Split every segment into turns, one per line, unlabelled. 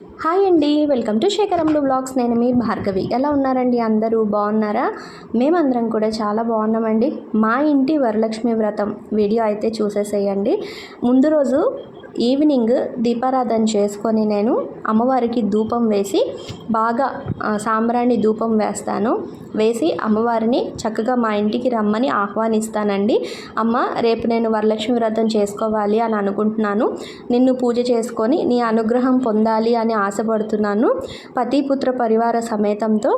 Hi అండి welcome to శేఖరంలో blogs. నేను మీ భార్గవి. ఎలా ఉన్నారండి అందరూ? బాగున్నారా? మేమందరం కూడా చాలా బాగున్నామండి. మా ఇంటి వరలక్ష్మి వ్రతం వీడియో అయితే చూసేసేయండి. ముందు రోజు ఈవినింగ్ దీపారాధన చేసుకొని నేను అమ్మవారికి ధూపం వేసి బాగా సాంబ్రాణి ధూపం వేస్తాను. వేసి అమ్మవారిని చక్కగా మా ఇంటికి రమ్మని ఆహ్వానిస్తానండి. అమ్మ రేపు నేను వరలక్ష్మి వ్రతం చేసుకోవాలి అని అనుకుంటున్నాను. నిన్ను పూజ చేసుకొని నీ అనుగ్రహం పొందాలి అని ఆశపడుతున్నాను. పతిపుత్ర పరివార సమేతంతో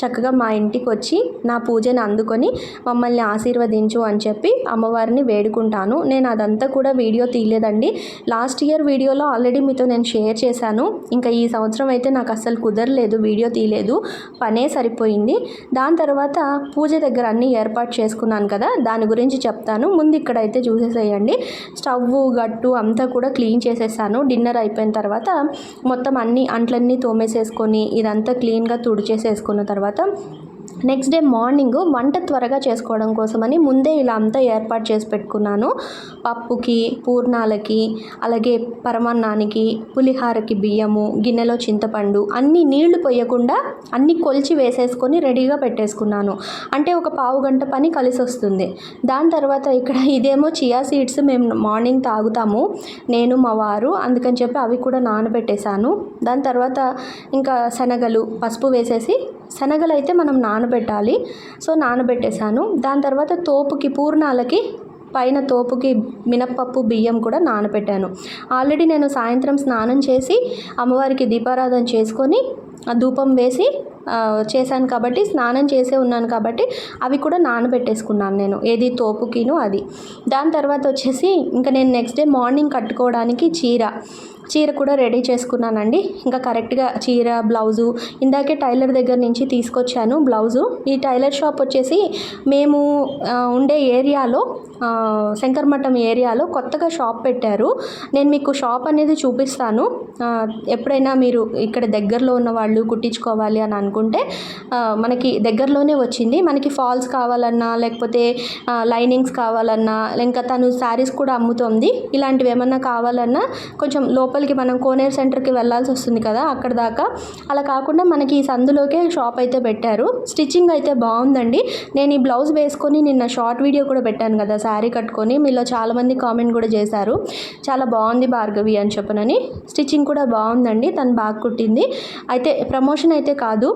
చక్కగా మా ఇంటికి వచ్చి నా పూజను అందుకొని మమ్మల్ని ఆశీర్వదించు అని చెప్పి అమ్మవారిని వేడుకుంటాను. నేను అదంతా కూడా వీడియో తీయలేదండి. లాస్ట్ ఇయర్ వీడియోలో ఆల్రెడీ మీతో నేను షేర్ చేశాను. ఇంకా ఈ సంవత్సరం అయితే నాకు అస్సలు కుదరలేదు వీడియో తీయలేదు పనే సరిపోయింది. దాని తర్వాత పూజ దగ్గర అన్నీ ఏర్పాటు చేసుకున్నాను కదా దాని గురించి చెప్తాను. ముందు ఇక్కడైతే చూసేసేయండి. స్టవ్ గట్టు అంతా కూడా క్లీన్ చేసేసాను. డిన్నర్ అయిపోయిన తర్వాత మొత్తం అన్ని అంట్లన్నీ తోమేసేసుకొని ఇదంతా క్లీన్గా తుడిచేసేసుకున్న తర్వాత నెక్స్ట్ డే మార్నింగ్ వంట త్వరగా చేసుకోవడం కోసమని ముందే ఇలా అంతా ఏర్పాటు చేసి పెట్టుకున్నాను. పప్పుకి పూర్ణాలకి అలాగే పరమాన్నానికి పులిహారకి బియ్యము గిన్నెలో చింతపండు అన్ని నీళ్ళు పోయకుండా అన్ని కొలిచి వేసేసుకొని రెడీగా పెట్టేసుకున్నాను. అంటే ఒక పావు గంట పని కలిసి వస్తుంది. దాని తర్వాత ఇక్కడ ఇదేమో చియా సీడ్స్ మేము మార్నింగ్ తాగుతాము. నేను మా వారు అందుకని చెప్పి అవి కూడా నానబెట్టేశాను. దాని తర్వాత ఇంకా శనగలు పసుపు వేసేసి శనగలు అయితే మనం నానబెట్టాలి. సో నానబెట్టేశాను. దాని తర్వాత తోపుకి పూర్ణాలకి పైన తోపుకి మినప్పప్పు బియ్యం కూడా నానబెట్టాను. ఆల్రెడీ నేను సాయంత్రం స్నానం చేసి అమ్మవారికి దీపారాధన చేసుకొని ఆ ధూపం వేసి చేశాను కాబట్టి స్నానం చేసే ఉన్నాను కాబట్టి అవి కూడా నానబెట్టేసుకున్నాను నేను. ఏది తోపుకిను అది. దాని తర్వాత వచ్చేసి ఇంకా నేను నెక్స్ట్ డే మార్నింగ్ కట్టుకోవడానికి చీర. చీర కూడా రెడీ చేసుకున్నానండి. ఇంకా కరెక్ట్గా చీర బ్లౌజు ఇందాకే టైలర్ దగ్గర నుంచి తీసుకొచ్చాను బ్లౌజు. ఈ టైలర్ షాప్ వచ్చేసి మేము ఉండే ఏరియాలో శంకర్మఠం శంకరమఠం ఏరియాలో కొత్తగా షాప్ పెట్టారు. నేను మీకు షాప్ అనేది చూపిస్తాను. ఎప్పుడైనా మీరు ఇక్కడ దగ్గరలో ఉన్న వాళ్ళు కుట్టించుకోవాలి అని అనుకుంటే మనకి దగ్గరలోనే వచ్చింది. మనకి ఫాల్స్ కావాలన్నా లేకపోతే లైనింగ్స్ కావాలన్నా ఇంకా తను శారీస్ కూడా అమ్ముతుంది. ఇలాంటివి ఏమన్నా కావాలన్నా కొంచెం లోపలికి మనం కోనేరు సెంటర్కి వెళ్ళాల్సి వస్తుంది కదా అక్కడ దాకా. అలా కాకుండా మనకి ఈ సందులోకే షాప్ అయితే పెట్టారు. స్టిచ్చింగ్ అయితే బాగుందండి. నేను ఈ బ్లౌజ్ వేసుకొని నిన్న షార్ట్ వీడియో కూడా పెట్టాను కదా శారీ కట్టుకొని. మీలో చాలామంది కామెంట్ కూడా చేశారు. చాలా బాగుంది భార్గవి అని చెప్పనని. స్టిచ్చింగ్ కూడా బాగుందండి తను బాగా కుట్టింది. అయితే ప్రమోషన్ అయితే కాదు.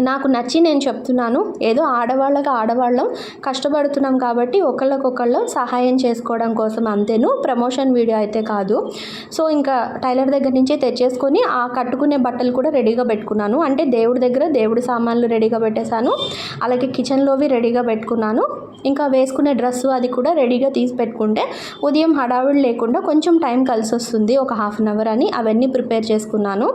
నాకు నచ్చి నేను చెప్తున్నాను. ఏదో ఆడవాళ్ళకి ఆడవాళ్ళం కష్టపడుతున్నాం కాబట్టి ఒకళ్ళకొకళ్ళు సహాయం చేసుకోవడం కోసం అంతేను. ప్రమోషన్ వీడియో అయితే కాదు. సో ఇంకా టైలర్ దగ్గర నుంచి తెచ్చేసుకొని ఆ కట్టుకునే బట్టలు కూడా రెడీగా పెట్టుకున్నాను. అంటే దేవుడి దగ్గర దేవుడి సామాన్లు రెడీగా పెట్టేశాను. అలాగే కిచెన్లోవి రెడీగా పెట్టుకున్నాను. ఇంకా వేసుకునే డ్రెస్సు అది కూడా రెడీగా తీసి పెట్టుకుంటే ఉదయం హడావిడి లేకుండా కొంచెం టైం కలిసి వస్తుంది. ఒక హాఫ్ అన్ అవర్ అని అవన్నీ ప్రిపేర్ చేసుకున్నాను.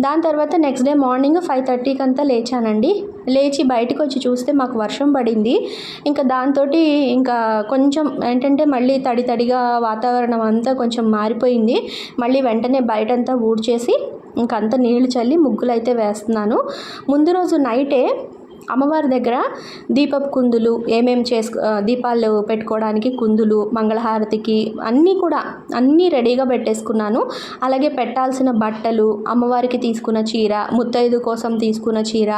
దాని తర్వాత నెక్స్ట్ డే మార్నింగ్ ఫైవ్ థర్టీకి అంతా లేచి లేచానండి లేచి బయటకు వచ్చి చూస్తే మాకు వర్షం పడింది. ఇంకా దాంతో ఇంకా కొంచెం ఏంటంటే మళ్ళీ తడి తడిగా వాతావరణం అంతా కొంచెం మారిపోయింది. మళ్ళీ వెంటనే బయటంతా ఊడ్చేసి ఇంకంతా నీళ్ళు చల్లి ముగ్గులు అయితే వేస్తున్నాను. ముందు రోజు నైటే అమ్మవారి దగ్గర దీపపు కుందులు ఏమేమి చేసు దీపాలు పెట్టుకోవడానికి కుందులు మంగళహారతికి అన్నీ కూడా అన్నీ రెడీగా పెట్టేసుకున్నాను. అలాగే పెట్టాల్సిన బట్టలు అమ్మవారికి తీసుకున్న చీర ముత్తైదు కోసం తీసుకున్న చీర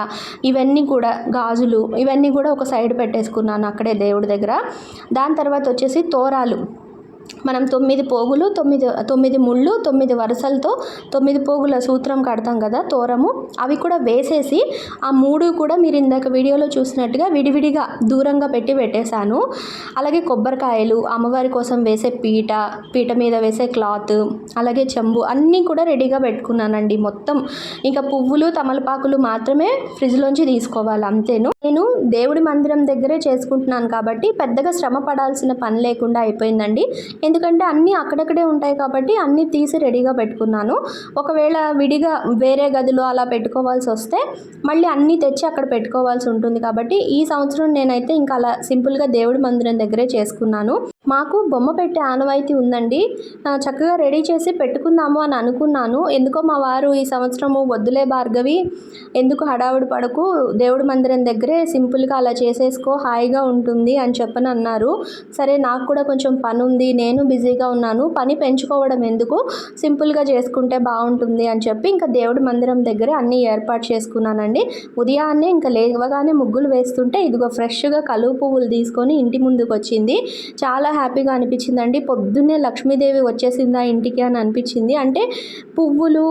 ఇవన్నీ కూడా గాజులు ఇవన్నీ కూడా ఒక సైడ్ పెట్టేసుకున్నాను అక్కడే దేవుడి దగ్గర. దాని తర్వాత వచ్చేసి తోరాలు. మనం తొమ్మిది పోగులు తొమ్మిది తొమ్మిది ముళ్ళు తొమ్మిది వరుసలతో తొమ్మిది పోగుల సూత్రం కడతాం కదా తోరము. అవి కూడా వేసేసి ఆ మూడు కూడా మీరు ఇందాక వీడియోలో చూసినట్టుగా విడివిడిగా దూరంగా పెట్టి పెట్టేశాను. అలాగే కొబ్బరికాయలు అమ్మవారి కోసం వేసే పీట పీట మీద వేసే క్లాత్ అలాగే చెంబు అన్నీ కూడా రెడీగా పెట్టుకున్నానండి మొత్తం. ఇంకా పువ్వులు తమలపాకులు మాత్రమే ఫ్రిడ్జ్లోంచి తీసుకోవాలి అంతేను. నేను దేవుడి మందిరం దగ్గరే చేసుకుంటున్నాను కాబట్టి పెద్దగా శ్రమ పడాల్సిన పని లేకుండా అయిపోయిందండి. ఎందుకంటే అన్నీ అక్కడక్కడే ఉంటాయి కాబట్టి అన్నీ తీసి రెడీగా పెట్టుకున్నాను. ఒకవేళ విడిగా వేరే గదిలో అలా పెట్టుకోవాల్సి వస్తే మళ్ళీ అన్నీ తెచ్చి అక్కడ పెట్టుకోవాల్సి ఉంటుంది కాబట్టి ఈ సంవత్సరం నేనైతే ఇంకా అలా సింపుల్గా దేవుడి మందిరం దగ్గరే చేసుకున్నాను. మాకు బొమ్మ పెట్టే ఆనవాయితీ ఉందండి. చక్కగా రెడీ చేసి పెట్టుకుందాము అని అనుకున్నాను. ఎందుకో మా వారు ఈ సంవత్సరము వద్దులే భార్గవి ఎందుకు హడావుడి పడకు దేవుడి మందిరం దగ్గరే సింపుల్గా అలా చేసేసుకో హాయిగా ఉంటుంది అని చెప్పని అన్నారు. సరే నాకు కూడా కొంచెం పని ఉంది నేను బిజీగా ఉన్నాను పని పెంచుకోవడం ఎందుకు సింపుల్గా చేసుకుంటే బాగుంటుంది అని చెప్పి ఇంకా దేవుడి మందిరం దగ్గర అన్నీ ఏర్పాటు చేసుకున్నానండి. ఉదయాన్నే ఇంకా లేవగానే ముగ్గులు వేస్తుంటే ఇదిగో ఫ్రెష్గా కలువ పువ్వులు తీసుకొని ఇంటి ముందుకు వచ్చింది చాలా హ్యాపీగా అనిపించిందండి. పొద్దున్నే లక్ష్మీదేవి వచ్చేసిందా ఇంటికి అని అనిపించింది. అంటే పువ్వులు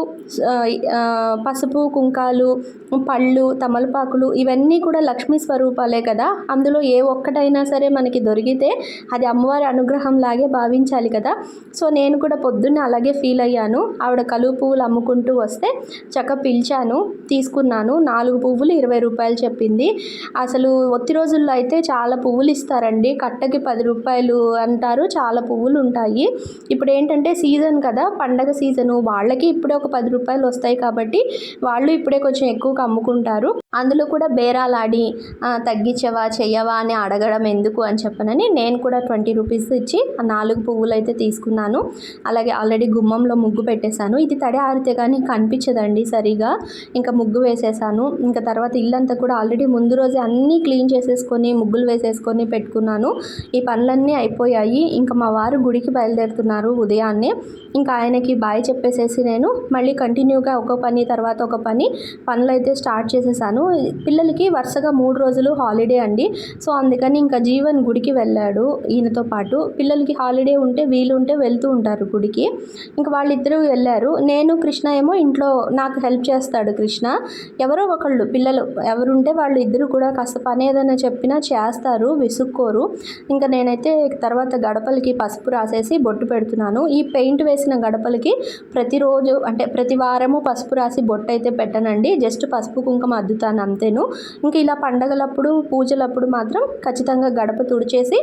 పసుపు కుంకాలు పళ్ళు తమలపాకులు ఇవన్నీ కూడా లక్ష్మీ స్వరూపాలే కదా. అందులో ఏ ఒక్కటైనా సరే మనకి దొరికితే అది అమ్మవారి అనుగ్రహం లాగే భావించాలి కదా. సో నేను కూడా పొద్దున్న అలాగే ఫీల్ అయ్యాను. ఆవిడ కలువు పువ్వులు అమ్ముకుంటూ వస్తే చక్క పిలిచాను తీసుకున్నాను. నాలుగు పువ్వులు ఇరవై రూపాయలు చెప్పింది. అసలు ఒత్తి రోజుల్లో అయితే చాలా పువ్వులు ఇస్తారండి. కట్టకి పది రూపాయలు అంటారు. చాలా పువ్వులు ఉంటాయి. ఇప్పుడు ఏంటంటే సీజన్ కదా. పండగ సీజను వాళ్ళకి ఇప్పుడే ఒక పది రూపాయలు వస్తాయి కాబట్టి వాళ్ళు ఇప్పుడే కొంచెం ఎక్కువగా అమ్ముకుంటారు. అందులో కూడా బేరాలాడి తగ్గించవా చెయ్యవా అని అడగడం ఎందుకు అని చెప్పనని నేను కూడా ట్వంటీ రూపీస్ ఇచ్చి ఆ నాలుగు పువ్వులు అయితే తీసుకున్నాను. అలాగే ఆల్రెడీ గుమ్మంలో ముగ్గు పెట్టేశాను. ఇది తడి ఆరితే కానీ కనిపించదండి సరిగా. ఇంకా ముగ్గు వేసేసాను ఇంకా తర్వాత ఇల్లంతా కూడా ఆల్రెడీ ముందు రోజే అన్నీ క్లీన్ చేసేసుకొని ముగ్గులు వేసేసుకొని పెట్టుకున్నాను. ఈ పనులన్నీ అయిపోయాయి. ఇంకా మా వారు గుడికి బయలుదేరుతున్నారు ఉదయాన్నే. ఇంకా ఆయనకి బాయ్ చెప్పేసేసి నేను మళ్ళీ కంటిన్యూగా ఒక పని తర్వాత ఒక పని పనులు అయితే స్టార్ట్ చేసేసాను పిల్లలకి వరుసగా మూడు రోజులు హాలిడే అండి. సో అందుకని ఇంకా జీవన్ గుడికి వెళ్ళాడు ఈయనతో పాటు. పిల్లలకి హాలిడే ఉంటే వీలు ఉంటే వెళ్తూ ఉంటారు గుడికి. ఇంకా వాళ్ళిద్దరూ వెళ్ళారు. నేను కృష్ణ ఏమో ఇంట్లో నాకు హెల్ప్ చేస్తాడు కృష్ణ. ఎవరో ఒకళ్ళు పిల్లలు ఎవరుంటే వాళ్ళు ఇద్దరు కూడా కాస్త పని ఏదైనా చెప్పినా చేస్తారు విసుక్కోరు. ఇంకా నేనైతే తర్వాత గడపలకి పసుపు రాసేసి బొట్టు పెడుతున్నాను. ఈ పెయింట్ వేసిన గడపలకి ప్రతిరోజు అంటే ప్రతి వారము పసుపు రాసి బొట్టు అయితే పెట్టనండి. జస్ట్ పసుపు కుంకుమ అద్దుతాను. అంతేను. ఇంకా ఇలా పండగలప్పుడు పూజలప్పుడు మాత్రం ఖచ్చితంగా గడప తుడిచేసి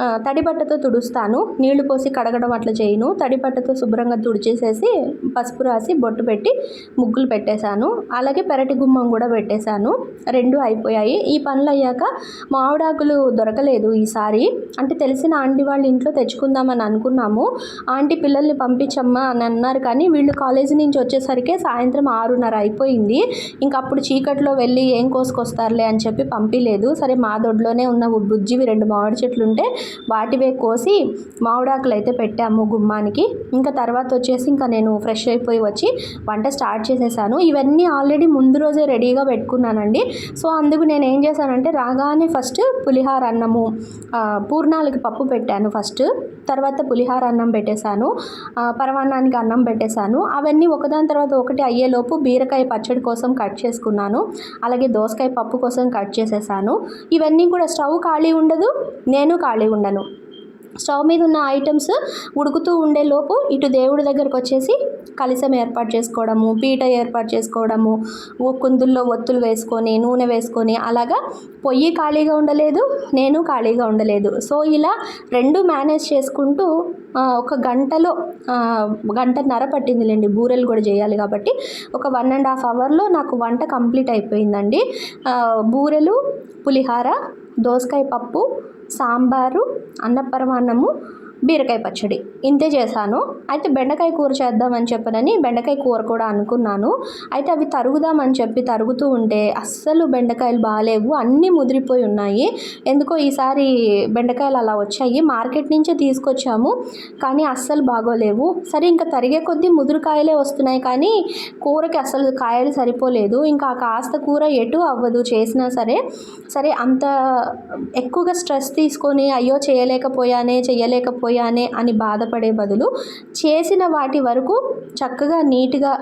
ఆ, తడి బట్టతో తుడుస్తాను. నీళ్ళు పోసి కడగడం అట్లా చేయను. తడిబట్టతో శుభ్రంగా తుడిచేసేసి పసుపు రాసి బొట్టు పెట్టి ముగ్గులు పెట్టేశాను. అలాగే పెరటి గుమ్మం కూడా పెట్టేశాను. రెండు అయిపోయాయి. ఈ పనులు అయ్యాక మామిడాకులు దొరకలేదు ఈసారి. అంటే తెలిసిన ఆంటీ వాళ్ళ ఇంట్లో తెచ్చుకుందామని అనుకున్నాము. ఆంటీ పిల్లల్ని పంపించమ్మా అని అన్నారు కానీ వీళ్ళు కాలేజీ నుంచి వచ్చేసరికి సాయంత్రం ఆరున్నర అయిపోయింది. ఇంకా అప్పుడు చీకట్లో వెళ్ళి ఏం కోసుకొస్తారులే అని చెప్పి పంపించలేదు సరే మా దొడ్లోనే ఉన్న బుజ్జివి రెండు మామిడి చెట్లు ఉంటే వాటివే కోసి మామిడాకులు అయితే పెట్టాము గుమ్మానికి. ఇంకా తర్వాత వచ్చేసి ఇంకా నేను ఫ్రెష్ అయిపోయి వచ్చి వంట స్టార్ట్ చేసేసాను. ఇవన్నీ ఆల్రెడీ ముందు రోజే రెడీగా పెట్టుకున్నానండి. సో అందుకు నేను ఏం చేశానంటే రాగానే ఫస్ట్ పులిహార అన్నము పూర్ణాలకి పప్పు పెట్టాను ఫస్ట్. తర్వాత పులిహార అన్నం పెట్టేశాను పరమాన్నానికి అన్నం పెట్టేశాను. అవన్నీ ఒకదాని తర్వాత ఒకటి అయ్యేలోపు బీరకాయ పచ్చడి కోసం కట్ చేసుకున్నాను. అలాగే దోసకాయ పప్పు కోసం కట్ చేసేసాను. ఇవన్నీ కూడా స్టవ్ ఖాళీ ఉండదు నేను ఖాళీ ఉండను. స్టవ్ మీద ఉన్న ఐటమ్స్ ఉడుకుతూ ఉండే లోపు ఇటు దేవుడి దగ్గరకు వచ్చేసి కలిసం ఏర్పాటు చేసుకోవడము పీట ఏర్పాటు చేసుకోవడము ఓ కుందుల్లో ఒత్తులు వేసుకొని నూనె వేసుకొని అలాగా పొయ్యి ఖాళీగా ఉండలేదు నేను ఖాళీగా ఉండలేదు. సో ఇలా రెండు మేనేజ్ చేసుకుంటూ ఒక గంటలో గంటన్నర గంటన్నర పట్టిందిలేండి బూరెలు కూడా చేయాలి కాబట్టి ఒక వన్ అండ్ హాఫ్ అవర్లో నాకు వంట కంప్లీట్ అయిపోయిందండి. బూరెలు పులిహార దోసకాయ పప్పు సాంబారు అన్నపరమాన్నము బీరకాయ పచ్చడి. ఇంతే చేశాను. అయితే బెండకాయ కూర చేద్దామని చెప్పనని బెండకాయ కూర కూడా అనుకున్నాను. అయితే అవి తరుగుదామని చెప్పి తరుగుతూ ఉంటే అస్సలు బెండకాయలు బాగాలేవు అన్నీ ముదిరిపోయి ఉన్నాయి. ఎందుకో ఈసారి బెండకాయలు అలా వచ్చాయి. మార్కెట్ నుంచే తీసుకొచ్చాము. కానీ అస్సలు బాగోలేవు. సరే ఇంకా తరిగే కొద్దీ ముదురుకాయలే వస్తున్నాయి. కానీ కూరకి అస్సలు కాయలు సరిపోలేదు. ఇంకా కాస్త కూర ఎటు అవ్వదు చేసినా సరే. సరే అంత ఎక్కువగా స్ట్రెస్ తీసుకొని అయ్యో చేయలేకపోయానే చేయలేకపోయా అని బాధపడే బదులు చేసిన వాటి వరకు చక్కగా నీట్గా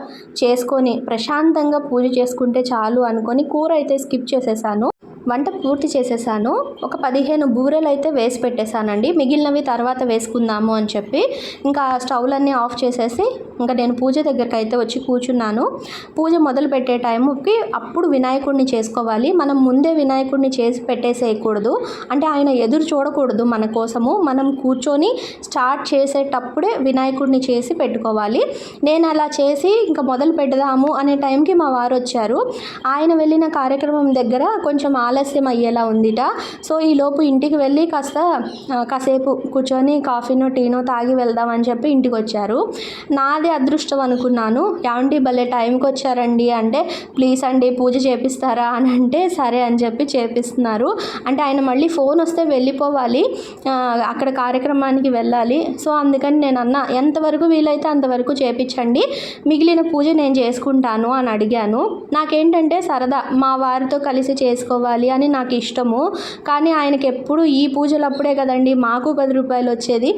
చేసుకొని ప్రశాంతంగా పూజ చేసుకుంటే చాలు అనుకొని కూర అయితే స్కిప్ చేసేసాను. వంట పూర్తి చేసేసాను. ఒక పదిహేను బూరెలు అయితే వేసి పెట్టేశానండి. మిగిలినవి తర్వాత వేసుకుందాము అని చెప్పి ఇంకా స్టవ్లన్నీ ఆఫ్ చేసేసి ఇంకా నేను పూజ దగ్గరికి అయితే వచ్చి కూర్చున్నాను. పూజ మొదలు పెట్టే టైంకి అప్పుడు వినాయకుడిని చేసుకోవాలి. మనం ముందే వినాయకుడిని చేసి పెట్టేసేయకూడదు. అంటే ఆయన ఎదురు చూడకూడదు మన కోసము. మనం కూర్చొని స్టార్ట్ చేసేటప్పుడే వినాయకుడిని చేసి పెట్టుకోవాలి. నేను అలా చేసి ఇంకా మొదలు పెడదాము అనే టైంకి మా వారు వచ్చారు. ఆయన వెళ్ళిన కార్యక్రమం దగ్గర కొంచెం ఆలస్యం ఆలస్యం అయ్యేలా ఉందిట. సో ఈలోపు ఇంటికి వెళ్ళి కాస్త కాసేపు కూర్చొని కాఫీనో టీనో తాగి వెళ్దామని చెప్పి ఇంటికి వచ్చారు నాది అదృష్టం అనుకున్నాను. ఏమండి భలే టైంకి వచ్చారండి అంటే ప్లీజ్ అండి పూజ చేపిస్తారా? అని అంటే సరే అని చెప్పి చేపిస్తున్నారు. అంటే ఆయన మళ్ళీ ఫోన్ వస్తే వెళ్ళిపోవాలి. అక్కడ కార్యక్రమానికి వెళ్ళాలి. సో అందుకని నేను అన్న ఎంతవరకు వీలైతే అంతవరకు చేపించండి మిగిలిన పూజ నేను చేసుకుంటాను అని అడిగాను. నాకేంటంటే సరదా మా వారితో కలిసి చేసుకోవాలి. అని నాకు ఇష్టము. కానీ ఆయనకి ఎప్పుడు ఈ పూజలప్పుడే కదండి మాకు పది రూపాయలు వచ్చేది.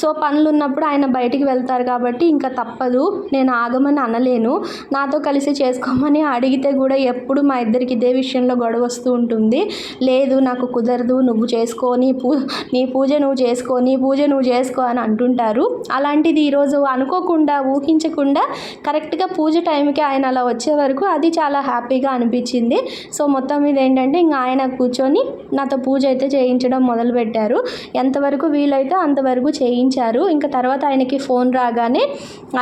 సో పనులు ఉన్నప్పుడు ఆయన బయటికి వెళ్తారు కాబట్టి ఇంకా తప్పదు. నేను ఆగమని అనలేను. నాతో కలిసి చేసుకోమని అడిగితే కూడా ఎప్పుడు మా ఇద్దరికి ఇదే విషయంలో గొడవ వస్తూ ఉంటుంది. లేదు నాకు కుదరదు నువ్వు చేసుకో నీ పూ నీ పూజ నువ్వు చేసుకో నీ పూజ నువ్వు చేసుకో అని అంటుంటారు. అలాంటిది ఈరోజు అనుకోకుండా ఊహించకుండా కరెక్ట్గా పూజ టైంకి ఆయన అలా వచ్చే వరకు అది చాలా హ్యాపీగా అనిపించింది. సో మొత్తం మీద ఏంటంటే ఇంకా ఆయన కూర్చొని నాతో పూజ అయితే చేయించడం మొదలుపెట్టారు. ఎంతవరకు వీలైతే అంతవరకు చేయించారు. ఇంకా తర్వాత ఆయనకి ఫోన్ రాగానే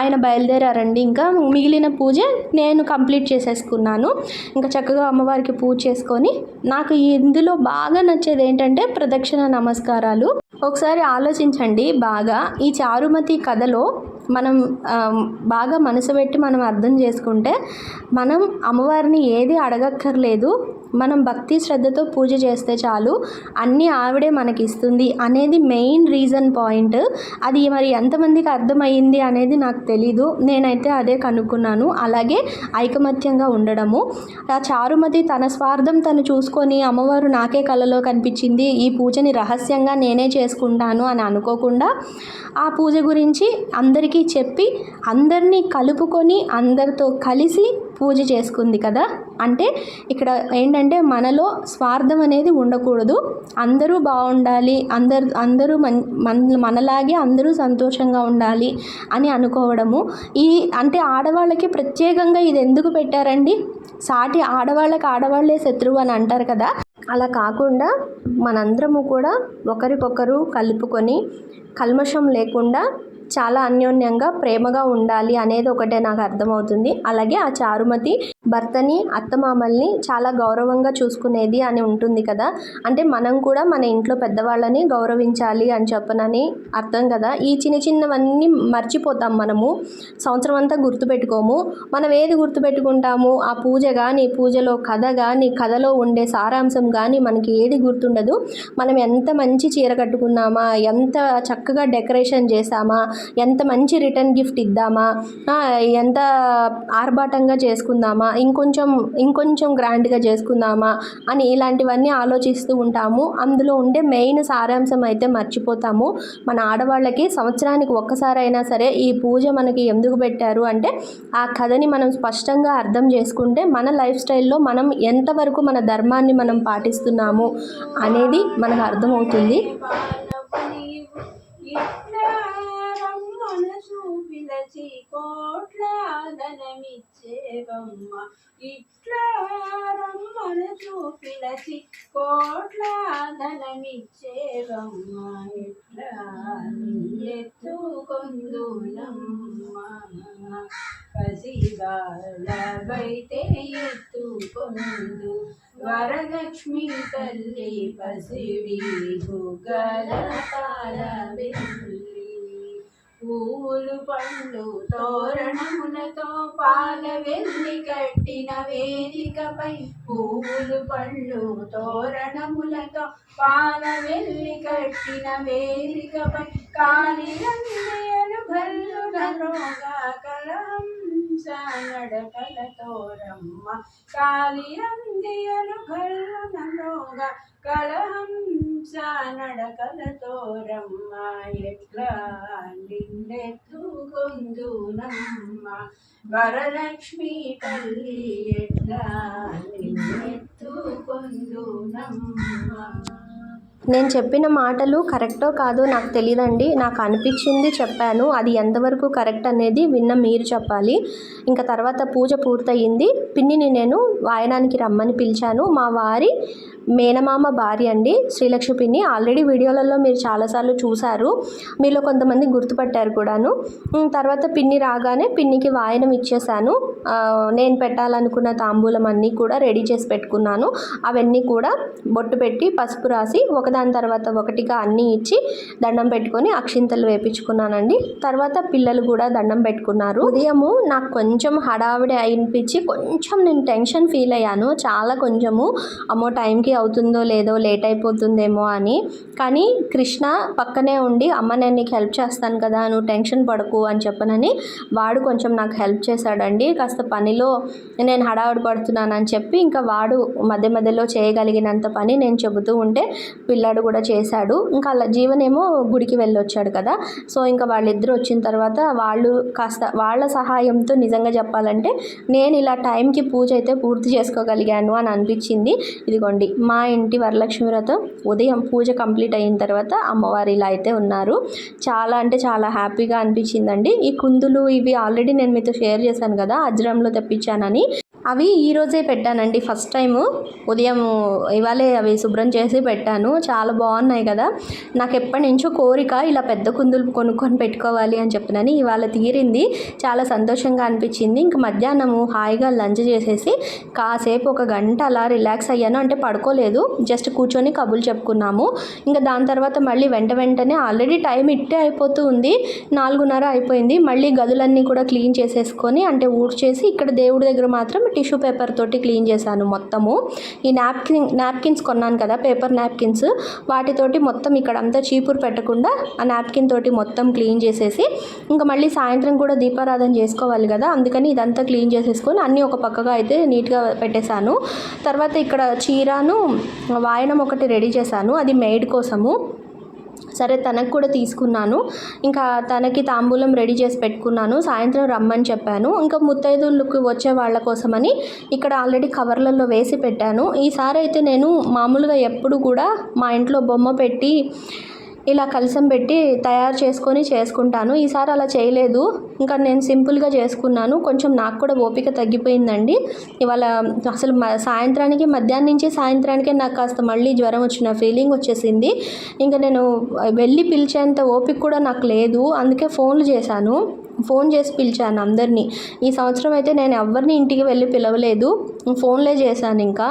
ఆయన బయలుదేరారండి. ఇంకా మిగిలిన పూజ నేను కంప్లీట్ చేసేసుకున్నాను. ఇంకా చక్కగా అమ్మవారికి పూజ చేసుకొని నాకు ఇందులో బాగా నచ్చేది ఏంటంటే ప్రదక్షిణ నమస్కారాలు. ఒకసారి ఆలోచించండి బాగా. ఈ చారుమతి కథలో మనం బాగా మనసు పెట్టి మనం అర్థం చేసుకుంటే మనం అమ్మవారిని ఏది అడగక్కర్లేదు. మనం భక్తి శ్రద్ధతో పూజ చేస్తే చాలు అన్నీ ఆవిడే మనకి ఇస్తుంది అనేది మెయిన్ రీజన్ పాయింట్. అది మరి ఎంతమందికి అర్థమైంది అనేది నాకు తెలీదు. నేనైతే అదే కనుక్కున్నాను. అలాగే ఐకమత్యంగా ఉండడము. ఆ చారుమతి తన స్వార్థం తను చూసుకొని అమ్మవారు నాకే కలలో కనిపించింది ఈ పూజని రహస్యంగా నేనే చేసుకుంటాను అని అనుకోకుండా ఆ పూజ గురించి అందరికీ చెప్పి అందరినీ కలుపుకొని అందరితో కలిసి పూజ చేసుకుంది కదా. అంటే ఇక్కడ ఏంటంటే మనలో స్వార్థం అనేది ఉండకూడదు. అందరూ బాగుండాలి. అందరు అందరూ మన్ మన మనలాగే అందరూ సంతోషంగా ఉండాలి అని అనుకోవడము. ఈ అంటే ఆడవాళ్ళకి ప్రత్యేకంగా ఇది ఎందుకు పెట్టారండి? సాటి ఆడవాళ్ళకి ఆడవాళ్ళే శత్రువు అని అంటారు కదా. అలా కాకుండా మనందరము కూడా ఒకరికొకరు కలుపుకొని కల్మషం లేకుండా చాలా అన్యోన్యంగా ప్రేమగా ఉండాలి అనేది ఒకటే నాకు అర్థమవుతుంది. అలాగే ఆ చారుమతి భర్తని అత్తమామల్ని చాలా గౌరవంగా చూసుకునేది అని ఉంటుంది కదా. అంటే మనం కూడా మన ఇంట్లో పెద్దవాళ్ళని గౌరవించాలి అని చెప్పనని అర్థం కదా. ఈ చిన్న చిన్నవన్నీ మర్చిపోతాం మనము. సంవత్సరం అంతా గుర్తుపెట్టుకోము. మనం ఏది గుర్తుపెట్టుకుంటాము? ఆ పూజ కానీ పూజలో కథ కానీ కథలో ఉండే సారాంశం కానీ మనకి ఏది గుర్తుండదు. మనం ఎంత మంచి చీర కట్టుకున్నామా? ఎంత చక్కగా డెకరేషన్ చేసామా ఎంత మంచి రిటర్న్ గిఫ్ట్ ఇద్దామా? ఎంత ఆర్భాటంగా చేసుకుందామా? ఇంకొంచెం ఇంకొంచెం గ్రాండ్గా చేసుకుందామా అని ఇలాంటివన్నీ ఆలోచిస్తూ ఉంటాము. అందులో ఉండే మెయిన్ సారాంశం అయితే మర్చిపోతాము. మన ఆడవాళ్ళకి సంవత్సరానికి ఒక్కసారైనా సరే ఈ పూజ మనకి ఎందుకు పెట్టారు అంటే ఆ కథని మనం స్పష్టంగా అర్థం చేసుకుంటే మన లైఫ్ స్టైల్లో మనం ఎంతవరకు మన ధర్మాన్ని మనం పాటిస్తున్నాము అనేది మనకు అర్థమవుతుంది.
పిలచి కోట్ల ధనమిచ్చేవమ్మ ఇట్లా రమ్మనసు పిలచి కోట్ల ధనమిచ్చేవమ్మ ఇట్లా ఎత్తుకొందునమ్మ. పసిగాళ్ళవైతే ఎత్తుకొందు. వరలక్ష్మి తల్లి పసిడి బుగ్గల పాలబెల్లి పూలు పండ్లు తోరణములతో పాల వెళ్ళి కట్టిన వేదికపై పూలు పండ్లు తోరణములతో పాల వెళ్ళి కట్టిన వేదికపై కాలి రందేలు భల్లు నరోగా కలంస నడకలతోరమ్మ కాలి రందియలు భల్లు నరోగా కలహంస నడకలతోరమ్మ ఎట్లా నిన్నెత్తుకొందునమ్మ వరలక్ష్మి తల్లి ఎట్లా నిన్నెత్తుకొందునమ్మ
నేను చెప్పిన మాటలు కరెక్టో కాదో నాకు తెలియదండి నాకు అనిపించింది చెప్పాను. అది ఎంతవరకు కరెక్ట్ అనేది విన్న మీరు చెప్పాలి. ఇంకా తర్వాత పూజ పూర్తయింది. పిన్నిని నేను వాయనానికి రమ్మని పిలిచాను. మా వారి మేనమామ భార్య అండి శ్రీలక్ష్మి పిన్ని ఆల్రెడీ వీడియోలలో మీరు చాలాసార్లు చూశారు. మీలో కొంతమంది గుర్తుపట్టారు కూడాను. తర్వాత పిన్ని రాగానే పిన్నికి వాయనం ఇచ్చేసాను నేను పెట్టాలనుకున్న తాంబూలం అన్నీ కూడా రెడీ చేసి పెట్టుకున్నాను. అవన్నీ కూడా బొట్టు పెట్టి పసుపు రాసి ఒకదాని తర్వాత ఒకటిగా అన్నీ ఇచ్చి దండం పెట్టుకొని అక్షింతలు వేపించుకున్నానండి. తర్వాత పిల్లలు కూడా దండం పెట్టుకున్నారు. ఉదయము నాకు కొంచెం హడావిడి అనిపించి కొంచెం నేను టెన్షన్ ఫీల్ అయ్యాను. చాలా కొంచెము. అమ్మో టైంకి అవుతుందో లేదో లేట్ అయిపోతుందేమో అని. కానీ కృష్ణ పక్కనే ఉండి అమ్మ నేను నీకు హెల్ప్ చేస్తాను కదా నువ్వు టెన్షన్ పడకు అని చెప్పనని వాడు కొంచెం నాకు హెల్ప్ చేశాడండి. కాస్త పనిలో నేను హడావిడి పడుతున్నానని చెప్పి ఇంకా వాడు మధ్య మధ్యలో చేయగలిగినంత పని నేను చెబుతూ ఉంటే పిల్లాడు కూడా చేశాడు. ఇంకా అలా జీవనేమో గుడికి వెళ్ళొచ్చాడు కదా. సో ఇంకా వాళ్ళిద్దరూ వచ్చిన తర్వాత వాళ్ళు కాస్త వాళ్ళ సహాయంతో నిజంగా చెప్పాలంటే నేను ఇలా టైంకి పూజ అయితే పూర్తి చేసుకోగలిగాను అని అనిపించింది. ఇదిగోండి మా ఇంటి వరలక్ష్మి వ్రతం ఉదయం పూజ కంప్లీట్ అయిన తర్వాత అమ్మవారు ఇలా అయితే ఉన్నారు. చాలా అంటే చాలా హ్యాపీగా అనిపించిందండి. ఈ కుందులు ఇవి ఆల్రెడీ నేను మీతో షేర్ చేశాను కదా అజ్రంలో తెప్పించానని. అవి ఈరోజే పెట్టానండి. ఫస్ట్ టైము ఉదయం ఇవాళే అవి శుభ్రం చేసి పెట్టాను. చాలా బాగున్నాయి కదా. నాకు ఎప్పటి నుంచో కోరిక ఇలా పెద్ద కుందులు కొనుక్కొని పెట్టుకోవాలి అని చెప్పినని ఇవాళ తీరింది. చాలా సంతోషంగా అనిపించింది. ఇంక మధ్యాహ్నము హాయిగా లంచ్ చేసేసి కాసేపు ఒక గంట అలా రిలాక్స్ అయ్యాను. అంటే పడుకోలేదు. జస్ట్ కూర్చొని కబుర్లు చెప్పుకున్నాము. ఇంకా దాని తర్వాత మళ్ళీ వెంట వెంటనే ఆల్రెడీ టైం ఇట్టే అయిపోతూ ఉంది. నాలుగున్నర అయిపోయింది. మళ్ళీ గదులన్నీ కూడా క్లీన్ చేసేసుకొని అంటే ఊడ్చేసి ఇక్కడ దేవుడి దగ్గర మాత్రం టిష్యూ పేపర్ తోటి క్లీన్ చేశాను మొత్తము. ఈ నాప్కిన్ నాప్కిన్స్ కొన్నాను కదా పేపర్ నాప్కిన్స్. వాటితోటి మొత్తం ఇక్కడ అంతా చీపురు పెట్టకుండా ఆ నాప్కిన్ తోటి మొత్తం క్లీన్ చేసేసి ఇంకా మళ్ళీ సాయంత్రం కూడా దీపారాధన చేసుకోవాలి కదా అందుకని ఇదంతా క్లీన్ చేసేసుకొని అన్నీ ఒక పక్కగా అయితే నీట్గా పెట్టేశాను. తర్వాత ఇక్కడ చీరాను వాయనం ఒకటి రెడీ చేశాను అది మెయిడ్ కోసము. సరే తనకు కూడా తీసుకున్నాను. ఇంకా తనకి తాంబూలం రెడీ చేసి పెట్టుకున్నాను. సాయంత్రం రమ్మని చెప్పాను. ఇంకా ముత్తైదులకు వచ్చే వాళ్ళ కోసమని ఇక్కడ ఆల్రెడీ కవర్లలో వేసి పెట్టాను. ఈసారి అయితే నేను మామూలుగా ఎప్పుడు కూడా మా ఇంట్లో బొమ్మ పెట్టి ఇలా కలసం పెట్టి తయారు చేసుకొని చేసుకుంటాను. ఈసారి అలా చేయలేదు. ఇంకా నేను సింపుల్గా చేసుకున్నాను. కొంచెం నాకు కూడా ఓపిక తగ్గిపోయిందండి. ఇవాళ అసలు సాయంత్రానికి మధ్యాహ్నం నుంచి సాయంత్రానికే నాకు కాస్త మళ్ళీ జ్వరం వచ్చిన ఫీలింగ్ వచ్చేసింది. ఇంకా నేను వెళ్ళి పిలిచేంత ఓపిక కూడా నాకు లేదు. అందుకే ఫోన్లు చేశాను. ఫోన్ చేసి పిలిచాను అందరినీ. ఈ సంవత్సరం అయితే నేను ఎవరిని ఇంటికి వెళ్ళి పిలవలేదు. ఫోన్లే చేశాను ఇంకా.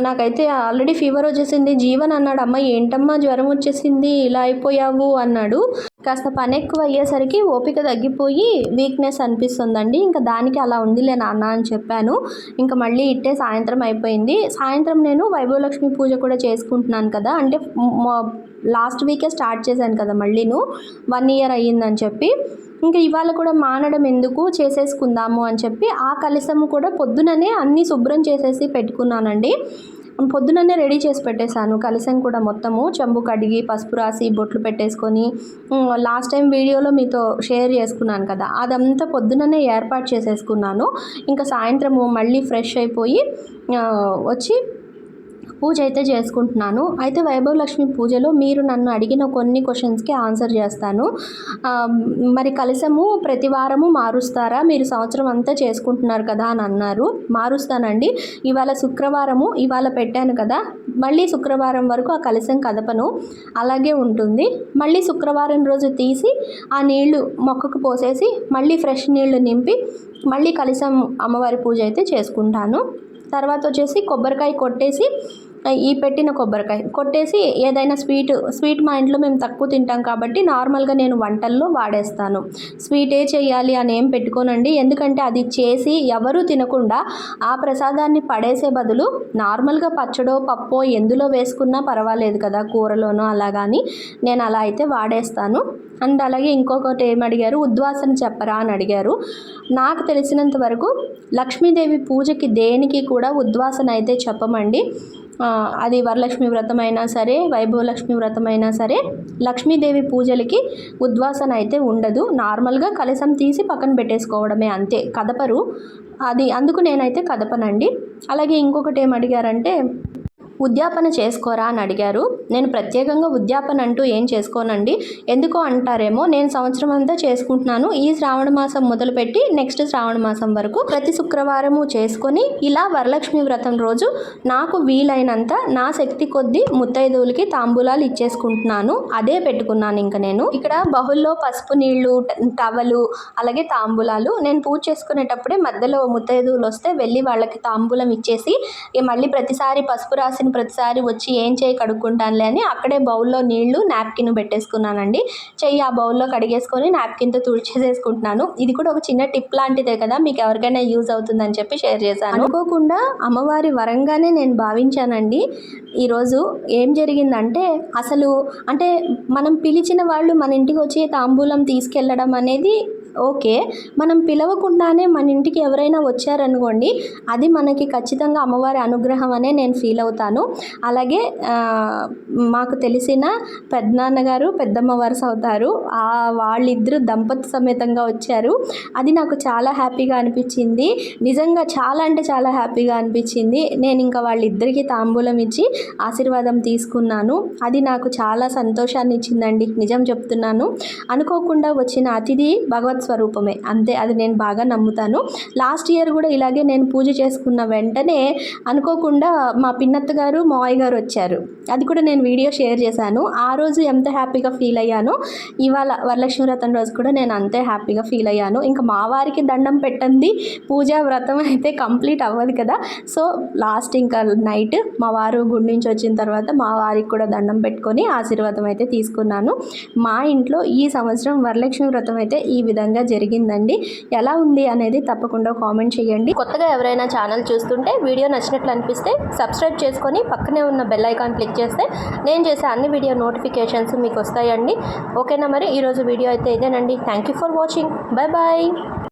నాకైతే ఆల్రెడీ ఫీవర్ వచ్చేసింది. జీవన్ అన్నాడు అమ్మ ఏంటమ్మా జ్వరం వచ్చేసింది? ఇలా అయిపోయావు అన్నాడు. కాస్త పని ఎక్కువ అయ్యేసరికి ఓపిక తగ్గిపోయి వీక్నెస్ అనిపిస్తుందండి. ఇంకా దానికి అలా ఉందిలే నాన్న అని చెప్పాను. ఇంకా మళ్ళీ ఇట్టే సాయంత్రం అయిపోయింది. సాయంత్రం నేను వైభవలక్ష్మి పూజ కూడా చేసుకుంటున్నాను కదా. అంటే లాస్ట్ వీకే స్టార్ట్ చేశాను కదా మళ్ళీను. వన్ ఇయర్ అయ్యిందని చెప్పి. ఇంకా ఇవాళ కూడా మానడం ఎందుకు? చేసేసుకుందాము అని చెప్పి ఆ కలసము కూడా పొద్దుననే అన్నీ శుభ్రం చేసేసి పెట్టుకున్నానండి. పొద్దుననే రెడీ చేసి పెట్టేశాను కలసం కూడా మొత్తము. చెంబు కడిగి పసుపు రాసి బొట్లు పెట్టేసుకొని లాస్ట్ టైం వీడియోలో మీతో షేర్ చేసుకున్నాను కదా అదంతా పొద్దుననే ఏర్పాటు చేసేసుకున్నాను. ఇంకా సాయంత్రము మళ్ళీ ఫ్రెష్ అయిపోయి వచ్చి పూజ అయితే చేసుకుంటున్నాను. అయితే వైభవ లక్ష్మి పూజలో మీరు నన్ను అడిగిన కొన్ని క్వశ్చన్స్కి ఆన్సర్ చేస్తాను. మరి కలశము ప్రతి వారము మారుస్తారా? మీరు సంవత్సరం అంతా చేసుకుంటున్నారు కదా అని అన్నారు. మారుస్తానండి. ఇవాళ శుక్రవారము ఇవాళ పెట్టాను కదా. మళ్ళీ శుక్రవారం వరకు ఆ కలశం కదపను. అలాగే ఉంటుంది. మళ్ళీ శుక్రవారం రోజు తీసి ఆ నీళ్ళు మొక్కకు పోసేసి మళ్ళీ ఫ్రెష్ నీళ్ళు నింపి మళ్ళీ కలశం అమ్మవారి పూజ అయితే చేసుకుంటాను. తర్వాత వచ్చేసి కొబ్బరికాయ కొట్టేసి ఈ పెట్టిన కొబ్బరికాయ. కొట్టేసి ఏదైనా స్వీట్ స్వీట్ మా ఇంట్లో మేము తక్కువ తింటాం కాబట్టి నార్మల్గా నేను వంటల్లో వాడేస్తాను. స్వీట్ ఏ చేయాలి అని ఏం పెట్టుకోనండి. ఎందుకంటే అది చేసి ఎవరూ తినకుండా ఆ ప్రసాదాన్ని పడేసే బదులు నార్మల్గా పచ్చడో పప్పో ఎందులో వేసుకున్నా పర్వాలేదు కదా కూరలోనో అలాగాని నేను అలా అయితే వాడేస్తాను. అండ్ అలాగే ఇంకొకటి ఏం అడిగారు? ఉద్వాసన చెప్పరా అని అడిగారు. నాకు తెలిసినంత వరకు లక్ష్మీదేవి పూజకి దేనికి కూడా ఉద్వాసన అయితే చెప్పమండి. అది వరలక్ష్మి వ్రతం అయినా సరే వైభవలక్ష్మి వ్రతం అయినా సరే లక్ష్మీదేవి పూజలకి ఉద్వాసన అయితే ఉండదు. నార్మల్గా కలసం తీసి పక్కన పెట్టేసుకోవడమే అంతే. కదపరు. అది అందుకు నేనైతే కదపనండి. అలాగే ఇంకొకటి ఏం అడిగారంటే ఉద్యాపన చేసుకోరా అని అడిగారు. నేను ప్రత్యేకంగా ఉద్యాపన అంటూ ఏం చేసుకోనండి? ఎందుకో అంటారేమో నేను సంవత్సరం అంతా చేసుకుంటున్నాను. ఈ శ్రావణ మాసం మొదలుపెట్టి నెక్స్ట్ శ్రావణ మాసం వరకు ప్రతి శుక్రవారము చేసుకొని ఇలా వరలక్ష్మి వ్రతం రోజు నాకు వీలైనంత నా శక్తి కొద్దీ ముత్తైదువులకి తాంబూలాలు ఇచ్చేసుకుంటున్నాను. అదే పెట్టుకున్నాను ఇంకా నేను. ఇక్కడ బహుల్లో పసుపు నీళ్ళు ట- టవలు అలాగే తాంబూలాలు నేను పూజ చేసుకునేటప్పుడే మధ్యలో ముత్తైదువులు వస్తే వెళ్ళి వాళ్ళకి తాంబూలం ఇచ్చేసి మళ్ళీ ప్రతిసారి పసుపు రాసిన ప్రతిసారి వచ్చి ఏం చేయి కడుక్కుంటానులే అని అక్కడే బౌల్లో నీళ్ళు నాప్కిన్ పెట్టేసుకున్నానండి. చెయ్యి ఆ బౌల్లో కడిగేసుకొని నాప్కిన్తో తుడిచేసేసుకుంటున్నాను. ఇది కూడా ఒక చిన్న టిప్ లాంటిదే కదా మీకు ఎవరికైనా యూజ్ అవుతుందని చెప్పి షేర్ చేశాను. అనుకోకుండా అమ్మవారి వరంగానే నేను భావించానండి. ఈరోజు ఏం జరిగిందంటే అసలు అంటే మనం పిలిచిన వాళ్ళు మన ఇంటికి వచ్చి తాంబూలం తీసుకెళ్ళడం అనేది ఓకే మనం పిలవకుండానే మన ఇంటికి ఎవరైనా వచ్చారనుకోండి అది మనకి ఖచ్చితంగా అమ్మవారి అనుగ్రహం అనే నేను ఫీల్ అవుతాను. అలాగే మాకు తెలిసిన పెద్దనాన్నగారు పెద్దమ్మ వరుస అవుతారు. ఆ వాళ్ళిద్దరూ దంపతి సమేతంగా వచ్చారు. అది నాకు చాలా హ్యాపీగా అనిపించింది. నిజంగా చాలా అంటే చాలా హ్యాపీగా అనిపించింది. నేను ఇంకా వాళ్ళిద్దరికీ తాంబూలం ఇచ్చి ఆశీర్వాదం తీసుకున్నాను. అది నాకు చాలా సంతోషాన్ని ఇచ్చిందండి నిజం చెప్తున్నాను. అనుకోకుండా వచ్చిన అతిథి భగవత్ స్వరూపమే. అంతే అది నేను బాగా నమ్ముతాను. లాస్ట్ ఇయర్ కూడా ఇలాగే నేను పూజ చేసుకున్న వెంటనే అనుకోకుండా మా పిన్నత్త గారు మావయ్య గారు వచ్చారు. అది కూడా నేను వీడియో షేర్ చేశాను. ఆ రోజు ఎంత హ్యాపీగా ఫీల్ అయ్యానో ఇవాళ వరలక్ష్మి వ్రతం రోజు కూడా నేను అంతే హ్యాపీగా ఫీల్ అయ్యాను. ఇంకా మా వారికి దండం పెట్టండి పూజా వ్రతం అయితే కంప్లీట్ అవ్వదు కదా. సో లాస్ట్ ఇంకా నైట్ మా వారు గుడి నుంచి వచ్చిన తర్వాత మా వారికి కూడా దండం పెట్టుకొని ఆశీర్వాదం అయితే తీసుకున్నాను. మా ఇంట్లో ఈ సంవత్సరం వరలక్ష్మి వ్రతం అయితే ఈ విధంగా విధంగా జరిగిందండి. ఎలా ఉంది అనేది తప్పకుండా కామెంట్ చేయండి. కొత్తగా ఎవరైనా ఛానల్ చూస్తుంటే వీడియో నచ్చినట్లు అనిపిస్తే సబ్స్క్రైబ్ చేసుకొని పక్కనే ఉన్న బెల్ ఐకాన్ క్లిక్ చేస్తే నేను చేసే అన్ని వీడియో నోటిఫికేషన్స్ మీకు వస్తాయండి. ఓకేనా మరి? ఈరోజు వీడియో అయితే ఇదేనండి. Thank you for watching bye bye